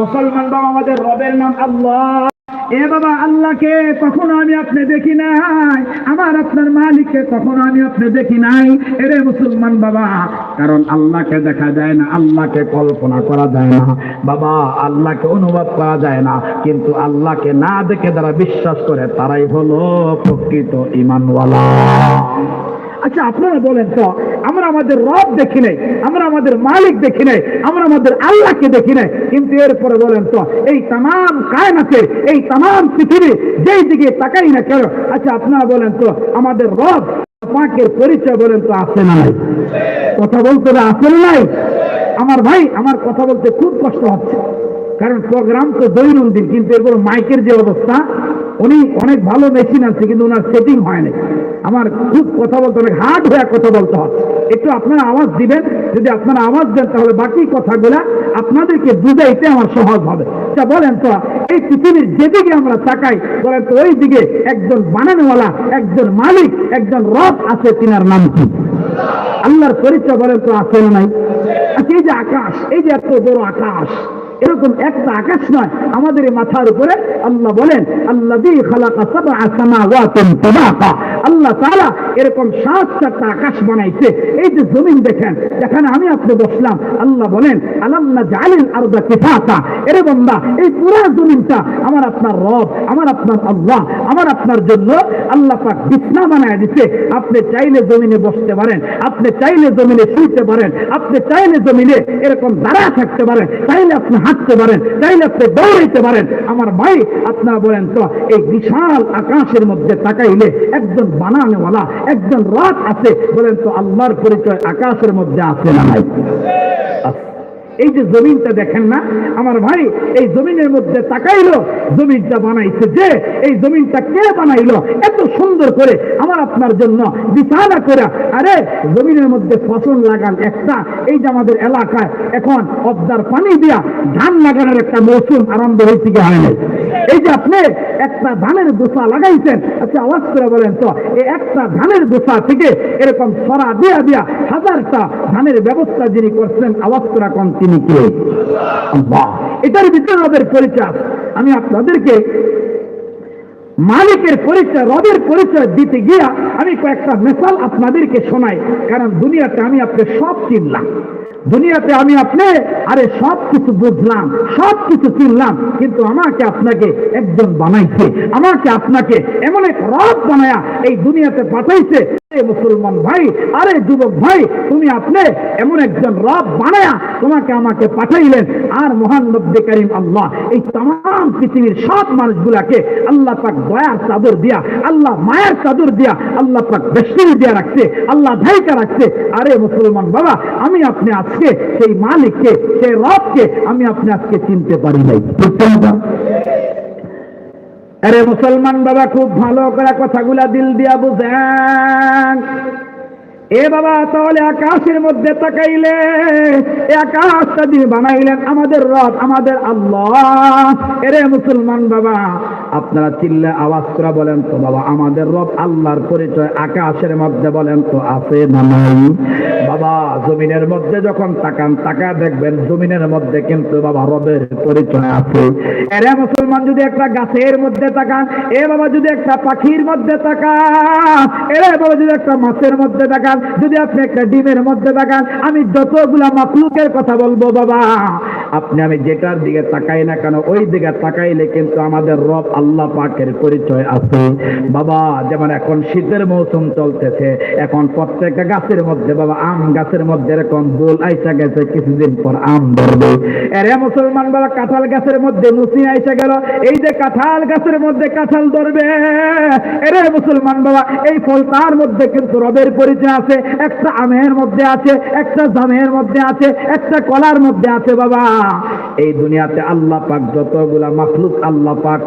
মুসলমান বাবা আমাদের রবের নাম আল্লাহ। এ বাবা, আল্লাহকে কখনো আমি আপনি দেখি নাই। আমার আপনার মালিককে কখনো আমি আপনি দেখি নাই। এরে মুসলমান বাবা, কারণ আল্লাহকে দেখা যায় না, আল্লাহকে কল্পনা করা যায় না। বাবা, আল্লাহকে অনুবাদ করা যায় না, কিন্তু আল্লাহকে না দেখে যারা বিশ্বাস করে, তারাই হলো প্রকৃত ইমানওয়ালা। আচ্ছা আপনারা বলেন তো, আমরা আমাদের রব দেখি নাই, আমরা আমাদের মালিক দেখি নাই, আমরা আমাদের আল্লাহকে দেখি নাই, কিন্তু এরপরে বলেন তো, এই তাম কায়নাতের, এই তাম পৃথিবী যেই দিকে তাকাই না কেন আচ্ছা আপনারা বলেন তো, আমাদের রব পাকের পরিচয় বলেন তো আছে না নাই? কথা বলতে আছে না নাই? আমার ভাই, আমার কথা বলতে খুব কষ্ট হচ্ছে, কারণ প্রোগ্রাম তো দৈনন্দিন, কিন্তু এরপর মাইকের যে অবস্থা উনি অনেক ভালো মেশিন আছে, কিন্তু ওনার সেটিং হয় না আমার খুব কথা বলতে অনেক হার্ড হয়ে কথা বলতে হচ্ছে একটু আপনারা আওয়াজ দিবেন, যদি আপনারা আওয়াজ দেন, তাহলে বাকি কথাগুলা আপনাদেরকে বুঝাইতে আমার সহজ হবে। তা বলেন তো, এই পৃথিবীর যেদিকে আমরা তাকাই, বলেন তো ওই দিকে একজন বানানোওয়ালা, একজন মালিক, একজন রব আছে, তিনার নাম কি? আল্লাহর পরিচয় বলেন তো, আছে নাই? আচ্ছা এই যে আকাশ, এই যে এত বড় আকাশ এরকম একটা আকাশ নয়। আমাদের মাথার উপরে আল্লাহ বলেন আল্লাহ দিয়ে খালাকা আল্লাহ তাআলা এরকম সাত চারটা আকাশ বানাইছে। এই যে জমিন দেখেন, যেখানে আমি আপনি বসলাম, আল্লাহ বলেন আলাম্না জালিল আরদা কিফাতা? এরে বান্দা, এই পুরো জমিনটা আমার আপনার রব, আমার আপনার আল্লাহ, আমার আপনার জন্য আল্লাহ পাক বিছনা বানায় দিছে। আপনি চাইলে জমিনে বসতে পারেন, আপনি চাইলে জমিনে শুইতে পারেন, আপনি চাইলে জমিনে এরকম দাঁড়া থাকতে পারেন। চাইলে আপনি হাঁটতে পারেন চাইলে আপনি দৌড়াইতে পারেন। আমার ভাই আপনারা বলেন তো, এই বিশাল আকাশের মধ্যে তাকাইলে একজন বানানেওয়ালা, একজন রাত আছে, বলেন তো আল্লাহর পরিচয় আকাশের মধ্যে আছে না নাই? এই যে জমিনটা দেখেন না, আমার ভাই এই জমিনের মধ্যে তাকাইলো, জমিনটা বানাইছে যে, এই জমিনটা কে বানাইলো? এত সুন্দর করে আমার আপনার জন্য বিছানা করে, আরে জমিনের মধ্যে ফসল লাগান একটা, এই যে আমাদের এলাকায় এখন অবদার পানি দিয়া ধান লাগানোর একটা মৌসুম আরম্ভ হয়েছে কি হয় এই যে আপনি একটা ধানের দোসা লাগাইছেন আচ্ছা আওয়াজ করে বলেন তো, এই একটা ধানের দোসা থেকে এরকম সরা দিয়া দিয়া হাজারটা ধানের ব্যবস্থা যিনি করছেন, আওয়াজ করা কম তিনি কে। এটার ভিতরে আমাদের পরিচয় আমি আপনাদেরকে মালিকের পরিচয়, রবের পরিচয় দিতে গিয়া আমি কয়েকটা মেসাল আপনাদেরকে শোনাই। কারণ দুনিয়াতে আমি আপনি সব চিনলাম। দুনিয়াতে আমি আপনি, আরে সব কিছু বুঝলাম, সব কিছু চিনলাম, কিন্তু আমাকে আপনাকে একজন বানাইছে। আমাকে আপনাকে এমন এক রব বানায়া এই দুনিয়াতে পাঠাইছে। মুসলমান ভাই, আরে যুবক ভাই, তুমি আপনি এমন একজন রব বানায়া তোমাকে আমাকে পাঠাইলেন। আর মহান নব্বে করিম আল্লাহ, এই তাম পৃথিবীর সব মানুষগুলাকে আল্লাহ পাক দয়ার চাদর দিয়া, আল্লাহ মায়ের চাদর দিয়া, আল্লাহ পাক বেষ্টনী দিয়া রাখছে, আল্লাহ ধাইকা রাখছে। আরে মুসলমান বাবা, আমি আপনি আজকে সেই মালিককে, সেই রবকে আমি আপনি আজকে চিনতে পারি নাই। আরে মুসলমান বাবা, খুব ভালো করে কথাগুলা দিল দিয়া বুঝেন। এ বাবা তাহলে আকাশের মধ্যে তাকাইলে আকাশটা দিয়ে বানাইলেন আমাদের রব, আমাদের আল্লাহ। এরে মুসলমান বাবা, আপনারা চিল্লে আওয়াজ করে বলেন তো বাবা, আমাদের রব আল্লাহর পরিচয় আকাশের মধ্যে বলেন তো আছে না নাই? বাবা, জমিনের মধ্যে যখন তাকান তাকা দেখবেন জমিনের মধ্যে কিন্তু বাবা রবের পরিচয় আছে। এরে মুসলমান, যদি একটা গাছের মধ্যে তাকান, এ বাবা যদি একটা পাখির মধ্যে তাকান, এরে বাবা যদি একটা মাছের মধ্যে তাকান যদি আপনি একটা ডিমের মধ্যে লাগান আমি যতগুলা মাকলুকের কথা বলব বাবা আপনি আমি যেটার দিকে তাকাই না কেন, ওই দিকে তাকাইলে কিন্তু আমাদের রব আল্লাহ পাকের পরিচয় আছে। বাবা, যেমন এখন শীতের মৌসুম চলতেছে, এখন প্রত্যেকটা গাছের মধ্যে, বাবা, আম গাছের মধ্যে এরকম দোল আইসা গেছে, কিছুদিন পর আম ধরবে। এরে মুসলমান বাবা, কাঁঠাল গাছের মধ্যে মুসি আইসা গেল, এই যে কাঁঠাল গাছের মধ্যে কাঁঠাল ধরবে এরে মুসলমান বাবা, এই ফল তার মধ্যে কিন্তু রবের পরিচয় আছে, একটা আমের মধ্যে আছে, একটা জামের মধ্যে আছে, একটা কলার মধ্যে আছে বাবা। এই দুনিয়াতে আল্লাহ পাক যতগুলা মাখলুক আল্লাহ পাক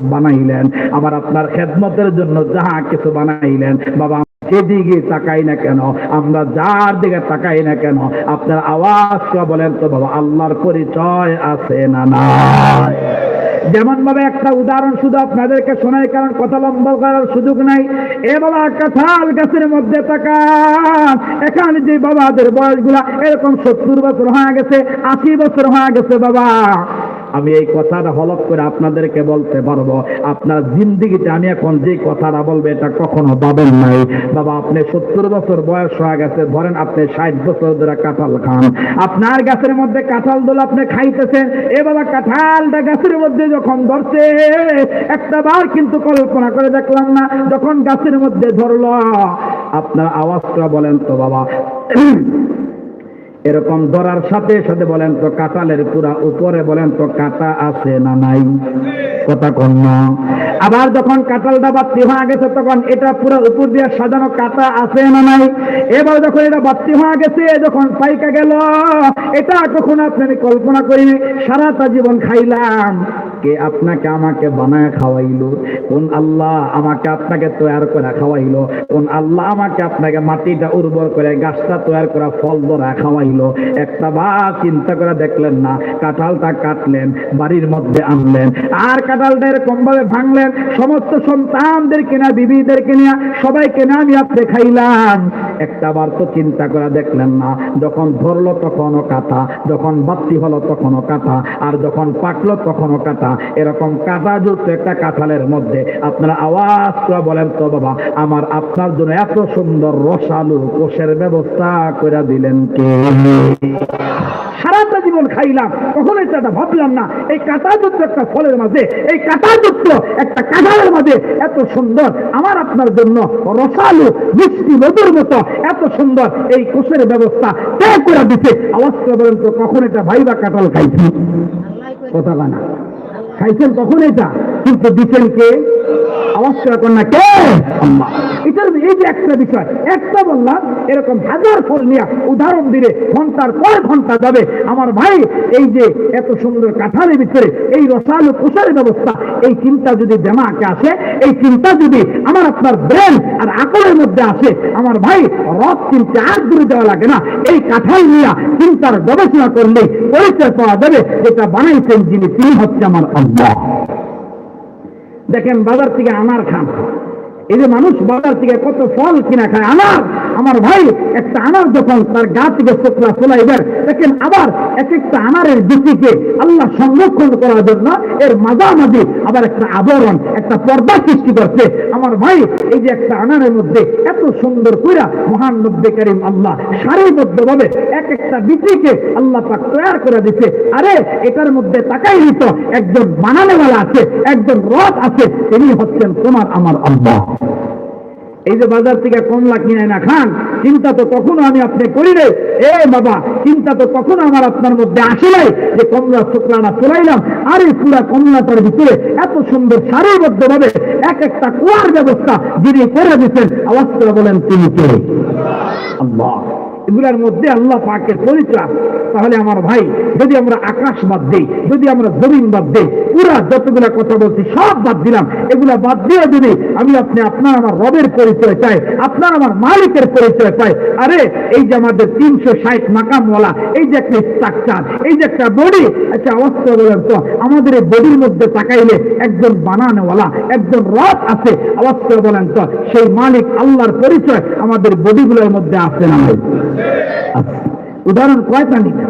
বানাইলেন, আবার আপনার খেদমতের জন্য যাহা কিছু বানাইলেন, বাবা যেদিকে তাকাই না কেন, আমরা যার দিকে তাকাই না কেন, আপনার আওয়াজ বলেন তো বাবা, আল্লাহর পরিচয় আছে না নাই? যেমন ভাবে একটা উদাহরণ শুধু আপনাদেরকে শোনাই, কারণ কথা লম্বা করার সুযোগ নাই। এ বাবা কাঁঠাল গাছের মধ্যে তাকান এখানে যে বাবাদের বয়সগুলা এরকম সত্তর বছর হয়ে গেছে, আশি বছর হয়ে গেছে বাবা। আমি এই কথাটা হলক করে আপনাদেরকে বলতে পারব। আপনার জিন্দিগিতে আমি এখন যে কথাটা বলব, এটা কখনো পাবেন নাই। বাবা, আপনি সত্তর বছর বয়স হয়ে গেছে, ধরেন আপনি ষাট বছর ধরে কাঁঠাল খান। আপনার গাছের মধ্যে কাঁঠাল দোল আপনি খাইতেছেন, এ বাবা, কাঁঠালটা গাছের মধ্যে যখন ধরছে একটা বার কিন্তু কল্পনা করে দেখলাম না, যখন গাছের মধ্যে ধরলো, আপনার আওয়াজটা বলেন তো বাবা। এরকম ধরার সাথে সাথে বলেন তো কাঁঠালের পুরা উপরে বলেন তো কাঁটা আছে না নাই? কথা কন না। আবার যখন কাঁঠালটা বাত্তি হয়ে গেছে, তখন এটা পুরো উপর দিয়ে সাজানো কাঁটা আছে না নাই? এবার যখন এটা বাত্তি হয়ে গেছে, যখন পাইকা গেল, এটা কখন আপনি কল্পনা করিনি, সারাটা জীবন খাইলাম। কে আপনাকে আমাকে বানায় খাওয়াইলো? কোন আল্লাহ আমাকে আপনাকে তৈরি করে খাওয়াইলো? কোন আল্লাহ আমাকে আপনাকে মাটিটা উর্বর করে, গাছটা তৈরি করে, ফল ধরা খাওয়াইলো? একটা বা চিন্তা করে দেখলেন না, কাঁঠালটা কাটলেন, বাড়ির মধ্যে আনলেন। আর কাঁঠালটা এরকম ভাবে ভাঙলেন সমস্ত সন্তানদের কিনা বিবিদের কিনা সবাইকে না, আমি আপনি খাইলাম। একটা বার তো চিন্তা করে দেখলেন না, যখন ধরলো তখনও কাটা যখন বাত্তি হলো তখনও কাটা আর যখন পাকলো তখনও কাটা এরকম কাটা যুক্ত একটা কাঁঠালের মধ্যে আপনারা আওয়াজ করে বলেন, তো বাবা, আমার আপনার জন্য এত সুন্দর রসালু কোষের ব্যবস্থা করে দিলেন কে? সারাটা জীবন খাইলাম কখনো এটা ভাবলাম না। এই কাঁটাযুক্ত একটা ফলের মাঝে, এই কাঁটাযুক্ত একটা কাঁঠালের মাঝে এত সুন্দর আমার আপনার জন্য রসালু মিষ্টি মধুর মতো এত সুন্দর এই কোষের ব্যবস্থা ত্যাগ করে দিতে। আওয়াজ করে বলেন তো কখন এটা ভাইবা কাঁঠাল খাইছি কথা না। খাইছেন কখন এটা? কিন্তু দিচ্ছেন কে? আওয়াজ করে না কে? আল্লাহ। এটার এই যে একটা বিষয়। একটা বললাম, এরকম হাজার ফল নিয়ে উদাহরণ দিলে ঘণ্টার পর ঘণ্টা যাবে। আমার ভাই, এই যে এত সুন্দর কাঁঠালের ভিতরে এই রসালো কোষার ব্যবস্থা, এই চিন্তা যদি দেমাকে আসে, এই চিন্তা যদি আমার আপনার ব্রেন আর আকলের মধ্যে আসে, আমার ভাই রথ চিনতে আর দূরে যাওয়া লাগে না। এই কাঁঠাল নিয়ে চিন্তার গবেষণা করলে পরিচয় পাওয়া যাবে, যেটা বানাইছেন যিনি, তিনি হচ্ছে আমার আল্লাহ। দেখেন বাজার থেকে আনার খান। এই যে মানুষ বাজার থেকে কত ফল কিনা খায়, আনার। আমার ভাই একটা আনার যখন তার গা থেকে চোখলা চলাইবার দেখেন আবার এক একটা আনারের দুটিকে আল্লাহ সংরক্ষণ করার জন্য এর মাঝামাঝি আবার একটা আবরণ, একটা পর্দা সৃষ্টি করছে। আমার ভাই, এই যে একটা আনারের মধ্যে এত সুন্দর কইরা মহান নব্বে কারিম আল্লাহ সারিবদ্ধ ভাবে এক একটা বিচিকে আল্লাহ পাক তৈরি করে দিচ্ছে আরে, এটার মধ্যে তাকাই দিত একজন বানানেওয়ালা আছে, একজন রথ আছে, তিনি হচ্ছেন তোমার আমার আল্লাহ। এই যে বাজার থেকে কমলা কিনে না খান, চিন্তা তো কখনো আমি আপনি করি রে এ বাবা, চিন্তা তো কখনো আমার আপনার মধ্যে আসে নাই যে কমলা শুক্রানা চলাইলাম। আর এই পুরা কমলাটার ভিতরে এত সুন্দর সারিবদ্ধ ভাবে এক একটা কুয়ার ব্যবস্থা যিনি করে দিচ্ছেন আওয়াজ করে বলেন তিনি কে? আল্লাহ। এগুলার মধ্যে আল্লাহ পাকের পরিচয় তাহলে আমার ভাই, যদি আমরা আকাশ বাদ দিই, যদি আমরা জমিন বাদ দিই, পুরা যতগুলা কথা বলছি, সব বাদ দিলাম। এগুলা বাদ দিয়ে যদি আমি আপনি আপনার আমার রবের পরিচয় চাই, আপনার আমার মালিকের পরিচয় চাই, আরে এই যে আমাদের তিনশো ষাট মাকামওয়ালা, এই যে একটা স্ট্রাকচার এই যে একটা বডি একটা অবস্থা বলেন তো, আমাদের এই বডির মধ্যে তাকাইলে একজন বানানোওয়ালা, একজন রথ আছে। অবস্থা বলেন তো, সেই মালিক আল্লাহর পরিচয় আমাদের বডিগুলোর মধ্যে আছে না। উদাহরণ কয় নিবেন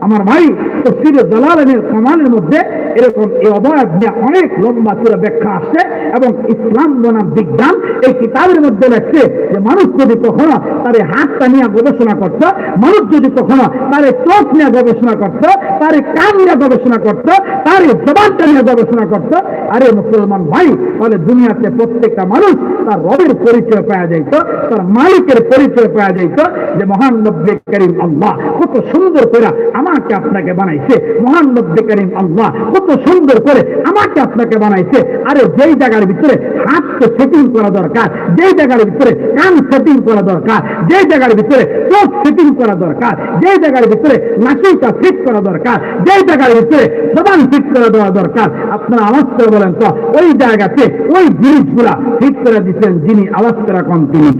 আমার ভাই তফসিরে জালালের কমালের মধ্যে এরকম এই অবয়ব নিয়ে অনেক লম্বা চূড়া ব্যাখ্যা আসছে এবং ইসলাম বনাম বিজ্ঞান এই কিতাবের মধ্যে লেখছে যে মানুষ যদি কখনো তার হাতটা নিয়ে গবেষণা করত, মানুষ যদি কখনো তার চোখ নিয়ে গবেষণা করত, তার কান নিয়ে গবেষণা করত, তার জবানটা নিয়ে গবেষণা করত, আরে মুসলমান ভাই, তাহলে দুনিয়াতে প্রত্যেকটা মানুষ তার রবের পরিচয় পাওয়া যাইত, তার মালিকের পরিচয় পাওয়া যাইত যে মহান নব্বে করিম আল্লাহ, কত সুন্দর করে আমাকে আপনাকে বানাইছে। মহান নব্বে করিম আল্লাহ, কত সুন্দর করে আমাকে আপনাকে বানাইছে। আরে যেই জায়গার ভিতরে হাতকে সেটিং করা দরকার, যেই জায়গার ভিতরে কান সেটিং করা দরকার, যেই জায়গার ভিতরে চোখ সেটিং করা দরকার, যেই জায়গার ভিতরে নাসিকা ফিট করা দরকার, যেই জায়গার ভিতরে জবান ফিট করে দেওয়া দরকার, আপনারা আওয়াজ করে বলেন তো, ওই জায়গাতে ওই জিনিসগুলা ফিট করে দিচ্ছেন যিনি আওয়াজ করে কোন তিনি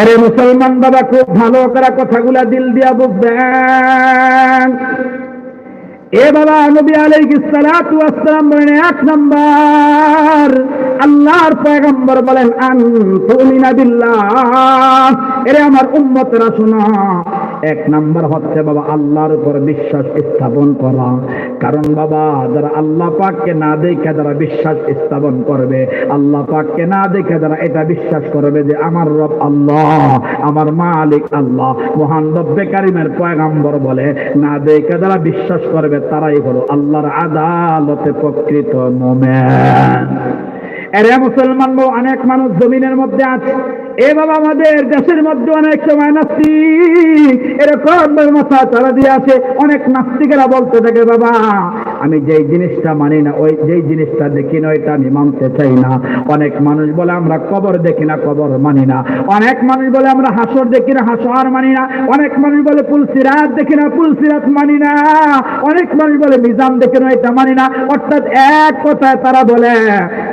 আরে মুসলমান বাবা, খুব ভালো করে কথাগুলা দিল দিয়া বুঝবেন। এ বাবা নবী আলাইহিস সালাতু ওয়াস সালাম বলেন, এক নম্বর। আল্লাহর পয়গম্বর বলেন আন তুমিনা বিল্লাহ। এরে আমার উম্মতরা শোনো এক নাম্বার হচ্ছে বাবা আল্লাহর উপর বিশ্বাস স্থাপন করা। কারণ বাবা, যারা আল্লাহ পাককে না দেখে যারা বিশ্বাস স্থাপন করবে। আল্লাহ পাককে না দেখে যারা এটা বিশ্বাস করবে যে আমার রব আল্লাহ, আমার মালিক আল্লাহ। মহান রব্বে কারিমের পয়গাম্বর বলে, না দেখে যারা বিশ্বাস করবে তারাই হলো আল্লাহর আদালতে প্রকৃত মোমেন। এরে মুসলমান বউ, অনেক মানুষ জমিনের মধ্যে আছে। এ বাবা আমাদের দেশের মধ্যে অনেক সময় নাস্তিক। এরকম মাথা তারা দিয়ে আছে অনেক নাস্তিকেরা বলতে থাকে, বাবা আমি যেই জিনিসটা মানি না, ওই যেই জিনিসটা দেখি না, ওইটা আমি মানতে চাই না। অনেক মানুষ বলে, আমরা কবর দেখি না, কবর মানি না। অনেক মানুষ বলে, আমরা হাসর দেখি না, হাসর মানি না। অনেক মানুষ বলে পুলসিরাত দেখি না পুলসিরাত মানি না। অনেক মানুষ বলে মিজাম দেখি না এটা মানি না। অর্থাৎ এক কথায় তারা বলে,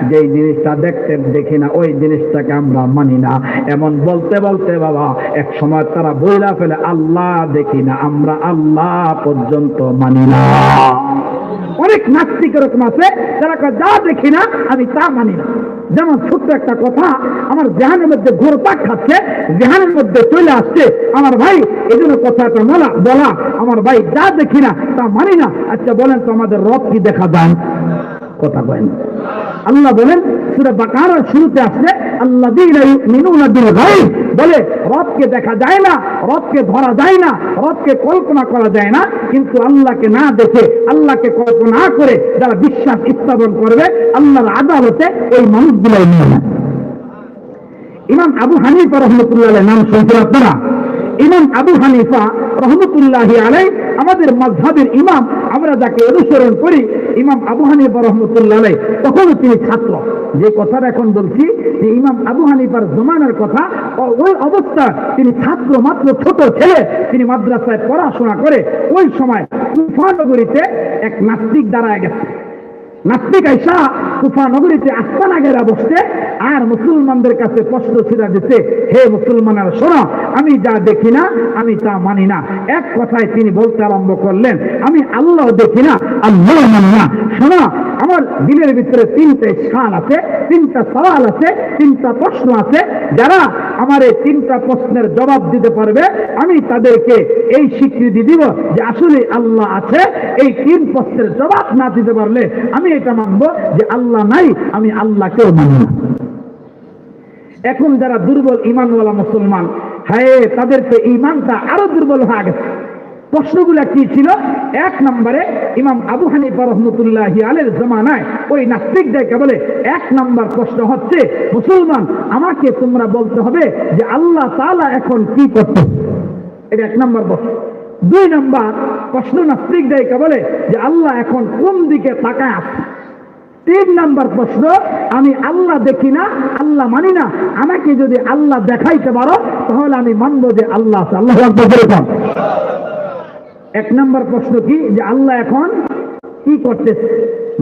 যেই জিনিসটা দেখতে দেখি না, ওই জিনিসটাকে আমরা মানি না। এমন বলতে বলতে বাবা, এক সময় তারা বইলা ফেলে, আল্লাহ দেখি না, আমরা আল্লাহ পর্যন্ত মানি না। অনেক নাস্তিক এরকম আছে, যারা যা দেখি না, আমি তা মানি না। যেমন ছোট্ট একটা কথা, আমার জেহানের মধ্যে ঘোরপাক খাচ্ছে, জেহানের মধ্যে চলে আসছে। আমার ভাই, এই জন্য কথাটা বলা বলা, আমার ভাই, যা দেখি না, তা মানি না। আচ্ছা বলেন তো আমাদের রব কি দেখা যায় কথা বলেন আল্লাহ বলেন সুরা বাকারার শুরুতে আসছে আল্লাহ বিল, রবকে দেখা যায় না, রবকে ধরা যায় না, রবকে কল্পনা করা যায় না, কিন্তু আল্লাহকে না দেখে, আল্লাহকে কল্পনা করে যারা বিশ্বাস স্থাপন করবে, আল্লাহর আদালতে ওই মানুষগুলোই নিয়ে নেয়। ইমাম আবু হানিফা রহমতুল্লাহ নাম শুনছেন আপনারা? ইমাম আবু হানিফা রহমতুল্লাহ আলাই আমাদের মাঝহাবের ইমাম, আমরা যাকে অনুসরণ করি, ইমাম আবু হানিফা রহমতুল্লাহ আলাই তখনও তিনি ছাত্র। যে কথাটা এখন বলছি, যে ইমাম আবু হানিফার জমানার কথা ওই অবস্থা, তিনি ছাত্র, মাত্র ছোট ছেলে, তিনি মাদ্রাসায় পড়াশোনা করে ওই সময় তুফানগরীতে এক নাস্তিক দাঁড়ায় গেছে। নাস্তিক আইসা কুফা নগরীতে বসতে আর মুসলমানদের কাছে প্রশ্ন ছিড়া দিতে হে মুসলমানেরা, শোনো, আমি যা দেখি না, আমি তা মানি না। এক কথায় তিনি বলতে আরম্ভ করলেন, আমি আল্লাহ দেখি না আল্লাহ মানি না। শোনো আমার দিলের ভিতরে তিনটে স্থান আছে, তিনটা সওয়াল আছে, তিনটা প্রশ্ন আছে। যারা আমার এই তিনটা প্রশ্নের জবাব দিতে পারবে, আমি তাদেরকে এই স্বীকৃতি দিব যে আসলে আল্লাহ আছে। এই তিন প্রশ্নের জবাব না দিতে পারলে আমি এটা মানবো যে আল্লাহ নাই, আমি আল্লাহকেও মানি না। এখন যারা দুর্বল ইমানওয়ালা মুসলমান, হায়, তাদেরকে ইমানটা আরও দুর্বল হয়ে গেছে। প্রশ্নগুলা কি ছিল? এক নম্বরে ইমাম আবু হানিফা রহমতুল্লাহ আলের জমানায় ওই নাস্তিকদেরকে বলে, এক নম্বর প্রশ্ন হচ্ছে, মুসলমান, আমাকে তোমরা বলতে হবে যে আল্লাহ তাআলা এখন কি করতে এটা এক নম্বর প্রশ্ন। দুই নম্বর প্রশ্ন নাস্তিকদেরকে বলে যে আল্লাহ এখন কোন দিকে তাকায় আছে? তিন নাম্বার প্রশ্ন, আমি আল্লাহ দেখি না, আল্লাহ মানি না, আমাকে যদি আল্লাহ দেখাইতে পারো, তাহলে আমি মানবো যে আল্লাহ আল্লাহ। এক নম্বর প্রশ্ন কি? যে আল্লাহ এখন কি করতেছে?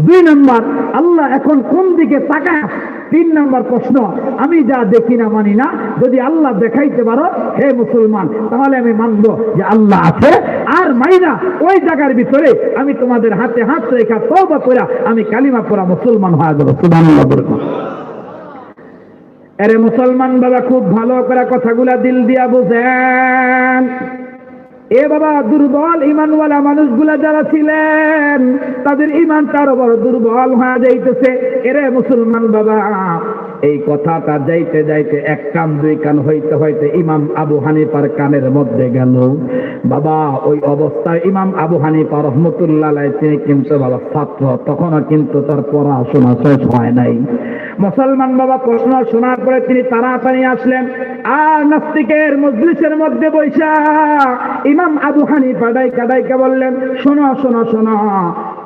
দুই নম্বর, আল্লাহ এখন কোন দিকে তাকায়? তিন নম্বর প্রশ্ন, আমি যা দেখি না, মানি না। যদি আল্লাহ দেখাইতে পারো, হে মুসলমান, তাহলে আমি মানবো যে আল্লাহ আছে। আর মানি না ওই জায়গার ভিতরে আমি তোমাদের হাতে হাত রেখা তওবা করা আমি কালিমা পড়া মুসলমান হয়ে যাব। আরে মুসলমান বাবা, খুব ভালো করে কথাগুলা দিল দিয়া বুঝেন। এ বাবা দুর্বল ইমানওয়ালা মানুষগুলা যারা ছিলেন, তাদের ইমানটা আরও বড় দুর্বল হয়ে যাইতেছে। এরে মুসলমান বাবা এই কথাটা যাইতে যাইতে এক কান, দুই কান হইতে হইতে ইমাম আবু হানিফার কানের মধ্যে গেল। বাবা, ওই অবস্থায় ইমাম আবু হানিফা রহমতুল্লাহ তিনি কিন্তু বাবা ছাত্র, তখনও কিন্তু তার পড়াশোনা শেষ হয় নাই। মুসলমান বাবা প্রশ্ন শোনার পরে তিনি তাড়াতাড়ি আসলেন, আর নাস্তিকের মজলিসের মধ্যে বৈশা ইমাম আবু হানিফা ডাইকা ডাইকা বললেন, শোনো শোনো শোনো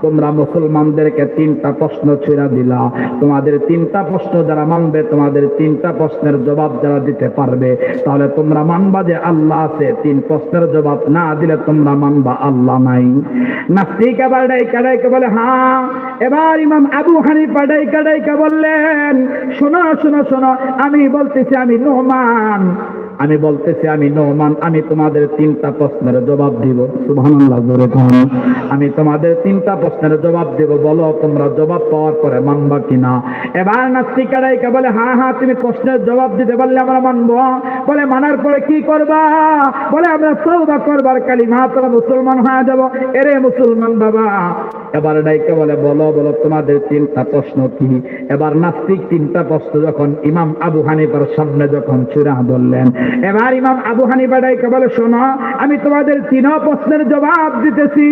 তোমরা মুসলমানদেরকে তিনটা প্রশ্ন ছেড়া দিলা। তোমাদের তিনটা প্রশ্ন যারা মানবে, তোমাদের তিনটা প্রশ্নের জবাব যারা দিতে পারবে। তাহলে তোমরা মানবা যে আল্লাহ আছে। তিন প্রশ্নের জবাব না দিলে তোমরা মানবা আল্লাহ নাই। নাস্তিক আবার ডাইকা ডাইকা বলে হ্যাঁ এবার ইমাম আবু হানিফা ডাইকা ডাইকা বললেন, শোনো শোনো শোনো, আমি বলতেছি আমি নোমান আমি বলতেছি, আমি নোমান, আমি তোমাদের তিনটা প্রশ্নের জবাব দিব। সুবহানাল্লাহ আমি তোমাদের তিনটা প্রশ্নের জবাব দেব। বলো, তোমরা জবাব পাওয়ার পরে মানবা কিনা? এবার নাস্তিকারাইকে বলে হ্যাঁ হ্যাঁ তুমি প্রশ্নের জবাব দিতে বললে আমরা মানবো। বলে, মানার পরে কি করবা? বলে, আমরা সৌদা করবার কালী মা তোরা মুসলমান হয়ে যাব। এরে মুসলমান বাবা। এবার ডাইকে বলে, বলো বলো, তোমাদের তিনটা প্রশ্ন কি? এবার নাস্তিক তিনটা প্রশ্ন যখন ইমাম আবু হানিফার সামনে যখন চূড়া বললেন এবার ইমাম আবু হানিফা ডাইকে বলে, শোনো, আমি তোমাদের তিন প্রশ্নের জবাব দিতেছি।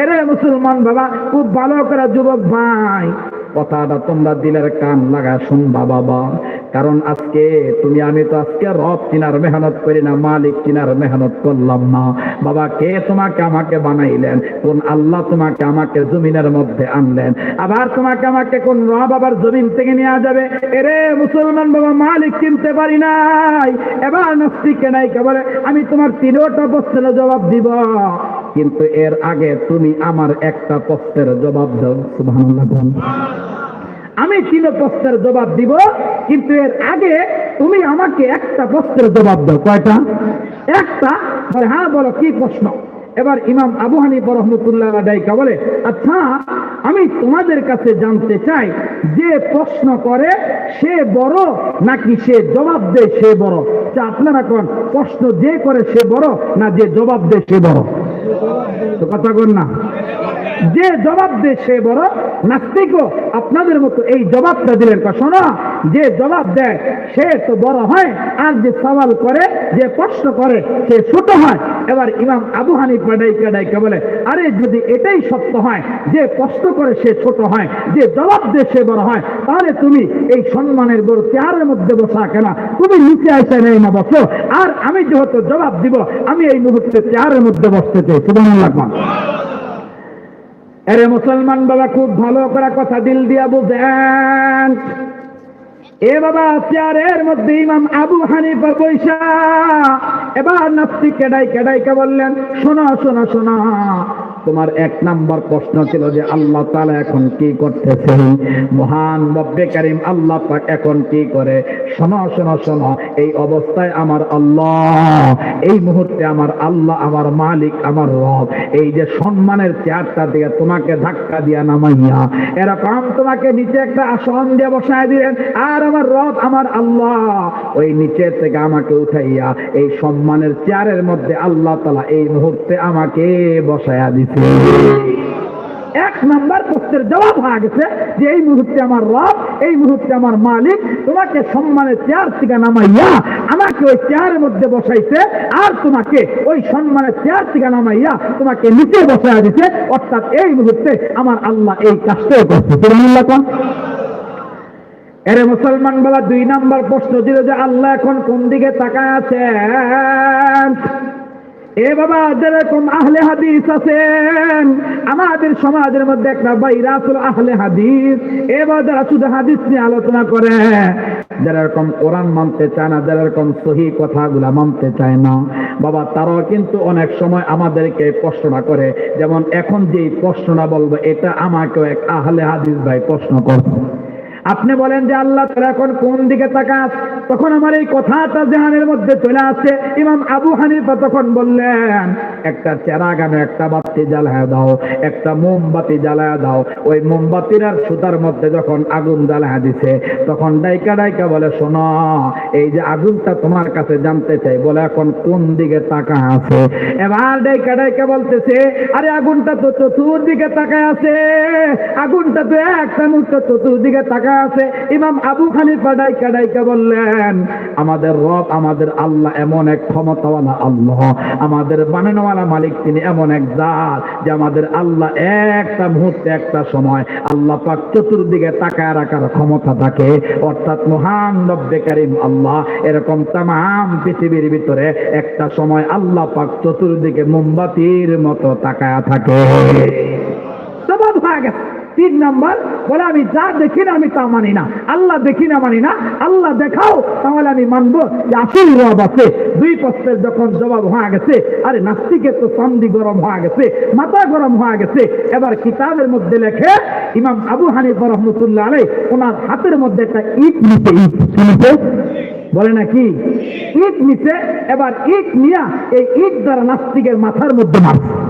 এরে মুসলমান বাবা, খুব ভালো করে যুবক ভাই। কথাটা তোমরা দিলের কান লাগা শুনবা বাবা। কারণ আজকে তুমি, আমি তো আজকে রব চিনার মেহনত করি না, মালিক চিনার মেহনত করলাম না। বাবা, কে তোমাকে আমাকে বানাইলেন? কোন আল্লাহ তোমাকে আমাকে জমিনের মধ্যে আনলেন? আবার তোমাকে আমাকে কোন রব আবার জমিন থেকে নেওয়া যাবে? এরে মুসলমান বাবা, মালিক চিনতে পারি নাই। এবার নাস্তিকে নাই বলে, আমি তোমার তিনোটা প্রশ্নের জবাব দিব। কিন্তু এর আগে তুমি আমার একটা প্রশ্নের জবাব দাও, সুবহানাল্লাহ আমি তিন প্রশ্নের জবাব দিব, কিন্তু এর আগে তুমি আমাকে একটা প্রশ্নের জবাব দাও, কয়টা? একটা হ্যাঁ বলো, কি প্রশ্ন? এবার ইমাম আবু হানিফ রহমতুল্লাহ বলে আচ্ছা আমি তোমাদের কাছে জানতে চাই, যে প্রশ্ন করে সে বড় নাকি সে জবাব দেয় সে বড়? তা আপনারা কোন প্রশ্ন যে করে সে বড় না যে জবাব দেয় সে বড়? তো কথা কর না। যে জবাব দেয় সে বড় নাস্তিকও। আপনাদের মতো এই জবাবটা দিলেন শোনো, যে জবাব দেয়, সে তো বড় হয়, আর যে সওয়াল করে, যে প্রশ্ন করে, সে ছোট হয়। এবার ইমাম আবু হানিফ ডাইকা ডাইকা বলে, আরে যদি এটাই সত্য হয়, যে প্রশ্ন করে সে ছোট হয়, যে জবাব দেয় সে বড় হয়, তাহলে তুমি এই সম্মানের বড় চেয়ারের মধ্যে বসা কেনা? তুমি নিচে আসে নেই না, বসো। আর আমি যেহেতু জবাব দিব, আমি এই মুহূর্তে চেয়ারের মধ্যে বসতে চাই। সুবহানাল্লাহ আরে মুসলমান বাবা, খুব ভালো করা কথা দিল দিয়া বুঝেন। এ বাবা, চেয়ারের মধ্যে ইমাম আবু হানিফা পয়সা এবার নাস্তিক কেডাই কেডাইকে বললেন, শোনা শোনা, শোনো। তোমার এক নাম্বার প্রশ্ন ছিল যে আল্লাহ তাআলা এখন কি করতেছে মহান রব্বে কারীম আল্লাহ পাক এখন কি করে? শোনো শোনো শোনো, এই অবস্থায় আমার আল্লাহ, এই মুহূর্তে আমার আল্লাহ, আমার মালিক, আমার রব, এই যে সম্মানের চেয়ারটা দিয়ে তোমাকে ধাক্কা দিয়া নামাইয়া, এরকম তোমাকে নিচে একটা আসন দিয়ে বসায় দিলেন, আর আমার রব, আমার আল্লাহ, ওই নিচে থেকে আমাকে উঠাইয়া এই সম্মানের চেয়ারের মধ্যে আল্লাহ তালা এই মুহূর্তে আমাকে বসায়া দিছে। এক নাম্বার প্রশ্নের জবাব হয়ে গেছে যে এই মুহূর্তে আমার রব, এই মুহূর্তে আমার মালিক তোমাকে সম্মানের চেয়ার থেকে নামাইয়া আমাকে ওই চেয়ারের মধ্যে বসাইছে আর তোমাকে ওই সম্মানের চেয়ার থেকে নামাইয়া তোমাকে নিচে বসাইয়া দিছে। অর্থাৎ এই মুহূর্তে আমার আল্লাহ এই কাজটাও করছে। সুবহানাল্লাহ এরে মুসলমান বলা দুই নাম্বার প্রশ্ন দিল যে আল্লাহ এখন কোন দিকে তাকায় আছেন? এ বাবা, যেরকম আহলে হাদিস আছেন আমাদের সমাজের মধ্যে একটা বাইরাতুল আহলে হাদিস। এবার যারা শুধু হাদিস নিয়ে আলোচনা করে যারা এরকম কোরআন মানতে চায় না যারা এরকম সহি কথাগুলা মানতে চায় না। বাবা, তারাও কিন্তু অনেক সময় আমাদেরকে প্রশ্নটা করে। যেমন, এখন যে প্রশ্নটা বলব, এটা আমাকেও এক আহলে হাদিস ভাই প্রশ্ন করছে। আপনি বলেন যে আল্লাহ তারা এখন কোন দিকে তাকাত তখন আমার এই কথাটা জেহানের মধ্যে চলে আসছে। ইমাম আবু হানিফা তখন বললেন, একটা চেরা গানে একটা বাতি জ্বালায় দাও, একটা মোমবাতি জ্বালায় দাও। ওই মোমবাতির আর সুতার মধ্যে যখন আগুন জ্বালায় দিছে, তখন ডাইকা ডাইকা বলে, শোনো, এই যে আগুনটা তোমার কাছে জানতে চাই, বলে এখন কোন দিকে তাকা আছে? এবার ডাইকা ডাইকা বলতেছে, আরে আগুনটা তো চতুর্দিকে তাকায় আছে। আগুনটা তো একটা মুহূর্ত চতুর্দিকে তাকায় আছে। ইমাম আবু হানিফা ডাইকা ডাইকা বললেন, আমাদের রব, আমাদের আল্লাহ এমন এক ক্ষমতাওয়ালা আল্লাহ। আমাদের বানানোওয়ালা মালিক তিনি এমন এক জাত যে আমাদের আল্লাহ একটা মুহূর্তে, একটা সময় আল্লাহ পাক চতুর্দিকে তাকায় রাখার ক্ষমতা থাকে। অর্থাৎ মহান রব্বে কারিম আল্লাহ এরকম তাম পৃথিবীর ভিতরে একটা সময় আল্লাহ পাক চতুর্দিকে মোমবাতির মতো তাকায় থাকে। তিন নাম্বার বলে, আমি যা দেখি না, আমি তা মানি না। আল্লাহ দেখি না, মানি না। আল্লাহ দেখাও, তাহলে আমি মানবো যে আসল রব আছে। দুই প্রশ্নের যখন জবাব হয়ে গেছে, আরে নাস্তিকের তো চান্দি গরম হয়ে গেছে, মাথা গরম হয়ে গেছে। এবার কিতাবের মধ্যে লেখে, ইমাম আবু হানিফ রহমতুল্লাহ আলাই ওনার হাতের মধ্যে একটা ইট নিচে ইট শুনেছে বলে নাকি? ইট নিচে এবার ইট নিয়া এই ইট দ্বারা নাস্তিকের মাথার মধ্যে মারছে।